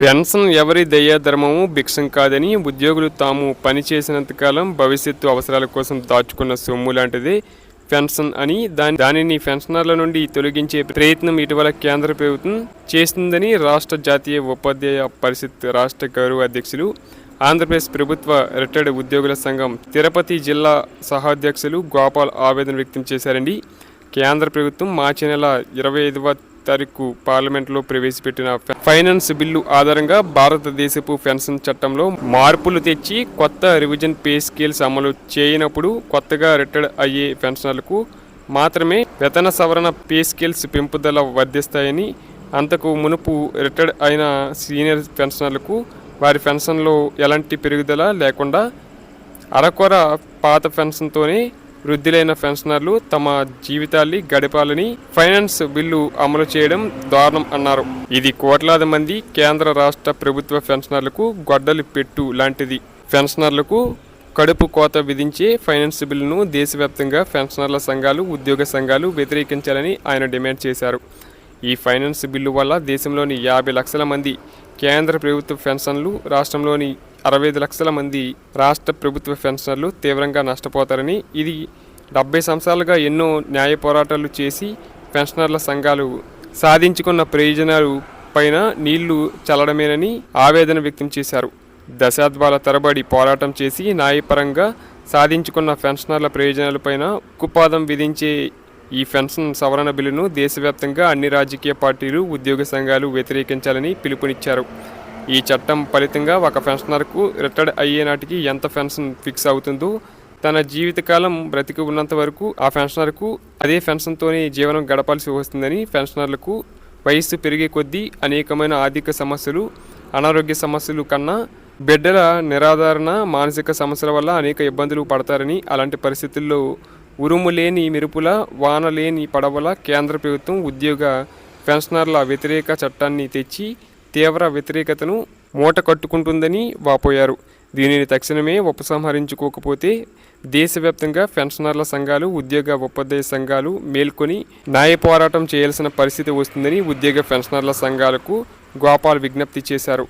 Pension ఎవరి దయాధర్మము భిక్షం కాదని ఉద్యోగులు తాము పనిచేసినంతకాలం భవిష్యత్తు అవసరాల కోసం దాచుకున్న సొమ్ము లాంటిది పెన్షన్ అని దాని దానిని పెన్షనర్ల నుండి తొలగించే ప్రయత్నం ఇటీవల కేంద్ర ప్రభుత్వం చేస్తుందని రాష్ట్ర జాతీయ ఉపాధ్యాయ పరిషత్ రాష్ట్ర గౌరవ అధ్యక్షులు ఆంధ్రప్రదేశ్ ప్రభుత్వ రిటైర్డ్ ఉద్యోగుల సంఘం తిరుపతి జిల్లా సహాధ్యక్షులు గోపాల్ ఆవేదన వ్యక్తం చేశారండి. కేంద్ర ప్రభుత్వం మార్చి నెల ఇరవై ఐదవ తారీఖు పార్లమెంట్లో ప్రవేశపెట్టిన ఫైనాన్స్ బిల్లు ఆధారంగా భారతదేశపు పెన్షన్ చట్టంలో మార్పులు తెచ్చి కొత్త రివిజన్ పే స్కేల్స్ అమలు చేయనప్పుడు కొత్తగా రిటైర్డ్ అయ్యే పెన్షనర్లకు మాత్రమే వేతన సవరణ పే స్కేల్స్ పెంపుదల వర్ధిస్తాయని అంతకు మునుపు రిటైర్డ్ అయిన సీనియర్ పెన్షనర్లకు వారి పెన్షన్లో ఎలాంటి పెరుగుదల లేకుండా అరకొర పాత పెన్షన్తోనే వృద్ధులైన పెన్షనర్లు తమ జీవితాల్ని గడపాలని ఫైనాన్స్ బిల్లు అమలు చేయడం దారుణం అన్నారు. ఇది కోట్లాది మంది కేంద్ర రాష్ట్ర ప్రభుత్వ పెన్షనర్లకు గొడ్డలి పెట్టు లాంటిది. పెన్షనర్లకు కడుపు కోత విధించే ఫైనాన్స్ బిల్లును దేశవ్యాప్తంగా పెన్షనర్ల సంఘాలు ఉద్యోగ సంఘాలు వ్యతిరేకించాలని ఆయన డిమాండ్ చేశారు. ఈ ఫైనాన్స్ బిల్లు వల్ల దేశంలోని యాభై లక్షల మంది కేంద్ర ప్రభుత్వ పెన్షన్లు రాష్ట్రంలోని అరవై ఐదు లక్షల మంది రాష్ట్ర ప్రభుత్వ పెన్షనర్లు తీవ్రంగా నష్టపోతారని ఇది డెబ్బై సంవత్సరాలుగా ఎన్నో న్యాయ పోరాటాలు చేసి పెన్షనర్ల సంఘాలు సాధించుకున్న ప్రయోజనాలు పైన నీళ్ళు చల్లడమేనని ఆవేదన వ్యక్తం చేశారు. దశాబ్దాల తరబడి పోరాటం చేసి న్యాయపరంగా సాధించుకున్న పెన్షనర్ల ప్రయోజనాలపైన ఉక్కుపాదం విధించే ఈ పెన్షన్ సవరణ బిల్లును దేశవ్యాప్తంగా అన్ని రాజకీయ పార్టీలు ఉద్యోగ సంఘాలు వ్యతిరేకించాలని పిలుపునిచ్చారు. ఈ చట్టం ఫలితంగా ఒక పెన్షనర్కు రిటైర్డ్ అయ్యే నాటికి ఎంత పెన్షన్ ఫిక్స్ అవుతుందో తన జీవితకాలం బ్రతికి ఉన్నంత వరకు ఆ పెన్షనర్కు అదే పెన్షన్తోనే జీవనం గడపాల్సి వస్తుందని పెన్షనర్లకు వయస్సు పెరిగే కొద్దీ అనేకమైన ఆర్థిక సమస్యలు అనారోగ్య సమస్యలు కన్నా బిడ్డల నిరాధారణ మానసిక సమస్యల వల్ల అనేక ఇబ్బందులు పడతారని అలాంటి పరిస్థితుల్లో ఉరుము లేని మెరుపుల వాన లేని పడవల కేంద్ర ప్రభుత్వం ఉద్యోగ పెన్షనర్ల వ్యతిరేక చట్టాన్ని తెచ్చి తీవ్ర వ్యతిరేకతను మూట కట్టుకుంటుందని వాపోయారు. దీనిని తక్షణమే ఉపసంహరించుకోకపోతే దేశవ్యాప్తంగా పెన్షనర్ల సంఘాలు ఉద్యోగ ఉపాధ్యాయ సంఘాలు మేల్కొని న్యాయ పోరాటం చేయాల్సిన పరిస్థితి వస్తుందని ఉద్యోగ పెన్షనర్ల సంఘాలకు గోపాల్ విజ్ఞప్తి చేశారు.